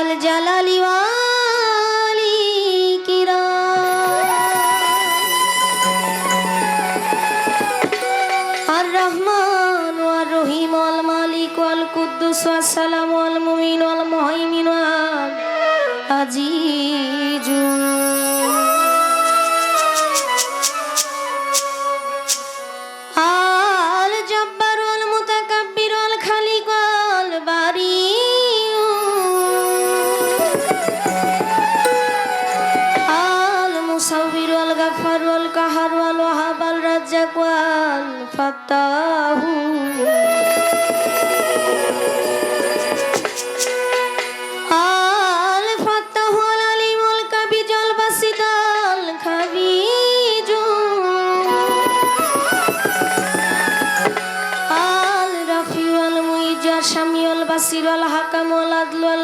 জল জল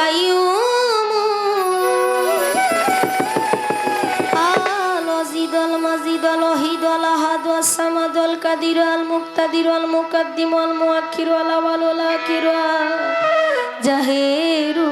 القيوم الوزيد المزيد الوحيد الأحد والصمد القدير المقتدر المقدم المؤخر الأول الآخر الجاهر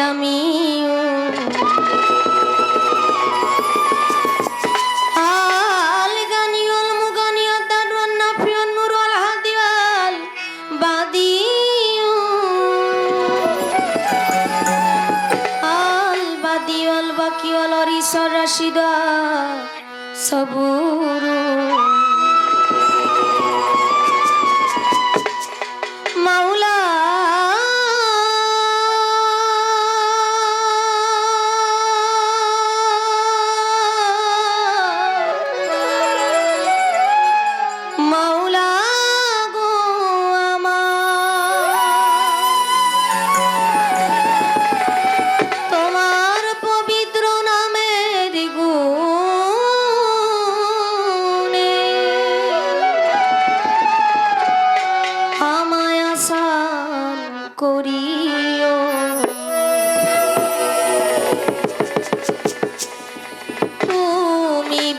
جميع الغني والمغني الدار والنفي والنور والهادي والبديع البدي والبكي والوريس الرشيد صبور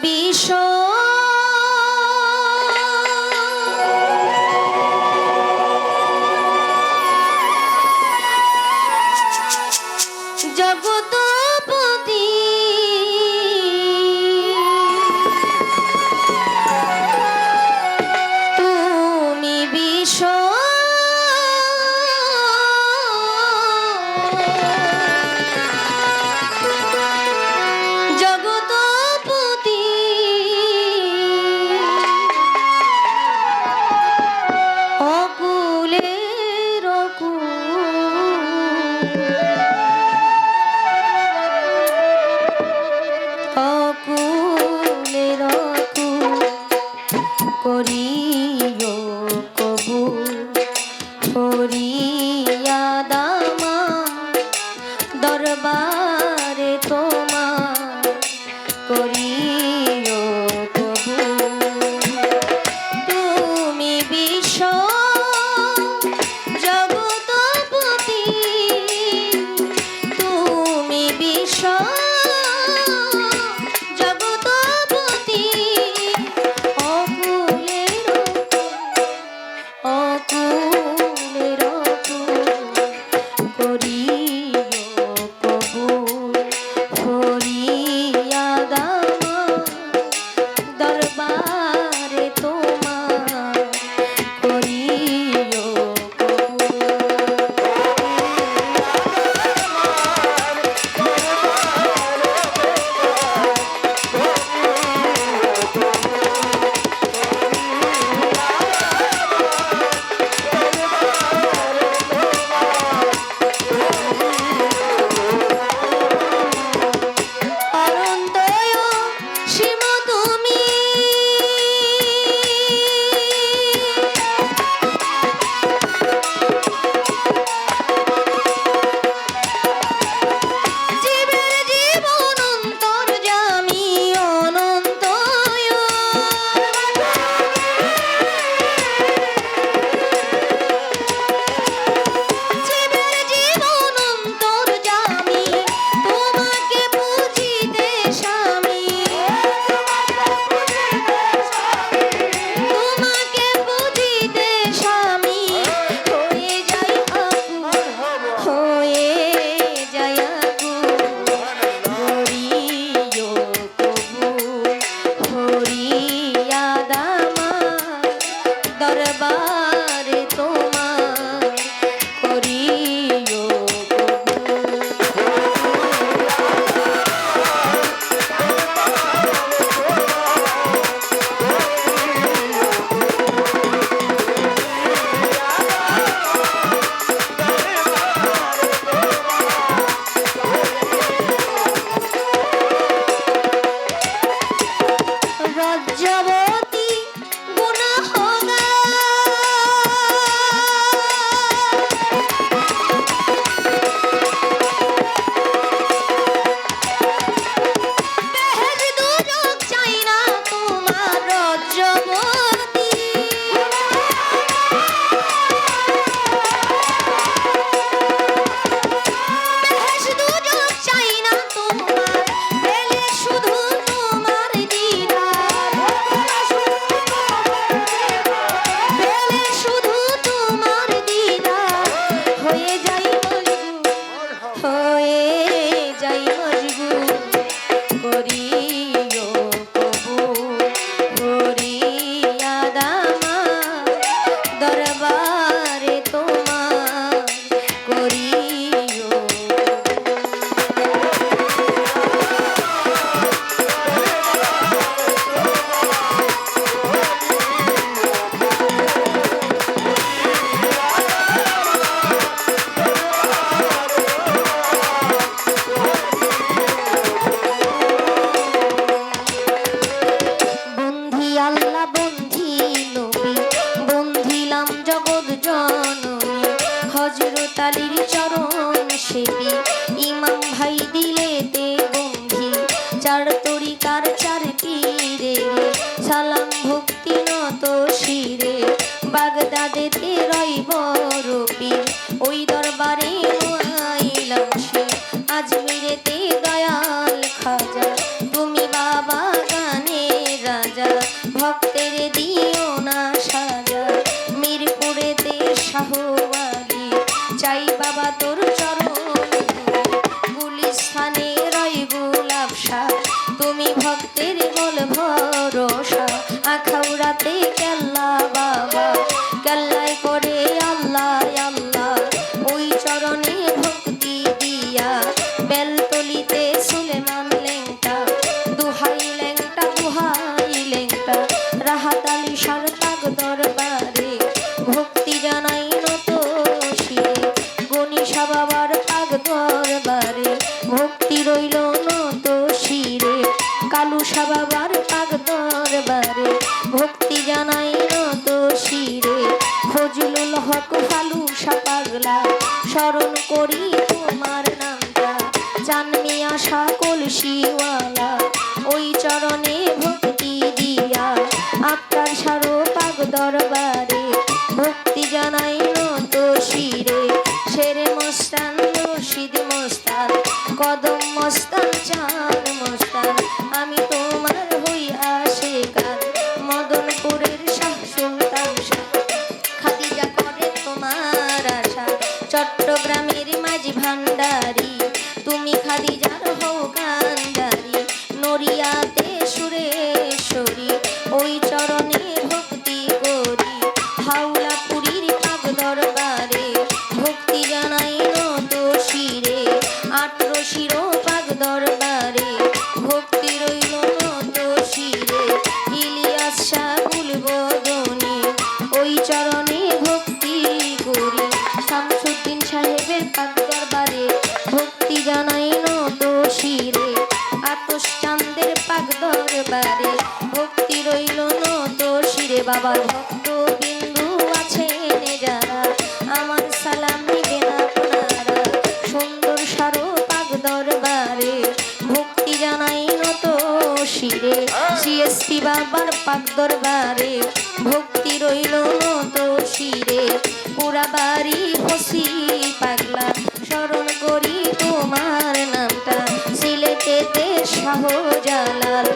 বিষ জগতপতি। তুমি বিষ Oh. শ্রী চরণ সেবি ইমাম ভাই দিলে আমার নামটা জানমিয়া সকল শিওয়ালা। ওই চরণে ভক্তি keep her আমার ভক্ত বিন্দু আছেন যারা। আমার সালাম নিবেন আপনারা। সুন্দর স্বরূপাক দরবারে ভক্তি জানাই নত শিরে। সিএসপি বাবার পাক দরবারে ভক্তি রইল নত শিরে। পুরা বাড়ি ফসি পাগলা। স্মরণ করি তোমার নামটা। সিলেটেতে শাহ জালাল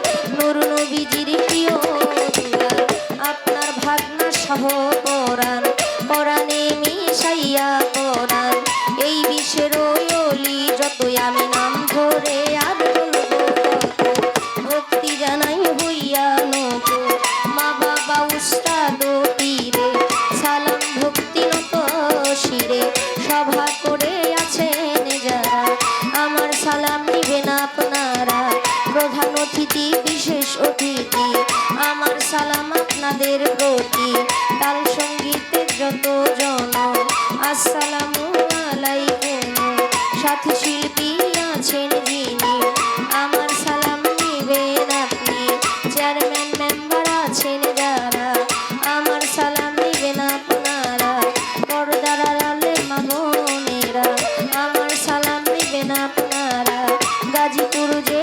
আমাদের গতি তাল সঙ্গীতে যত জন আসসালাম আলাইকুম। সাথী শিল্পী আছেন যিনি, আমার সালাম নেবেন আপনি। চেয়ারম্যান মেম্বার আছেন যারা, আমার সালাম নেবেন আপনারা। পর্দার আলে মামনেরা আমার সালাম নেবেন আপনারা। গাজীপুর যে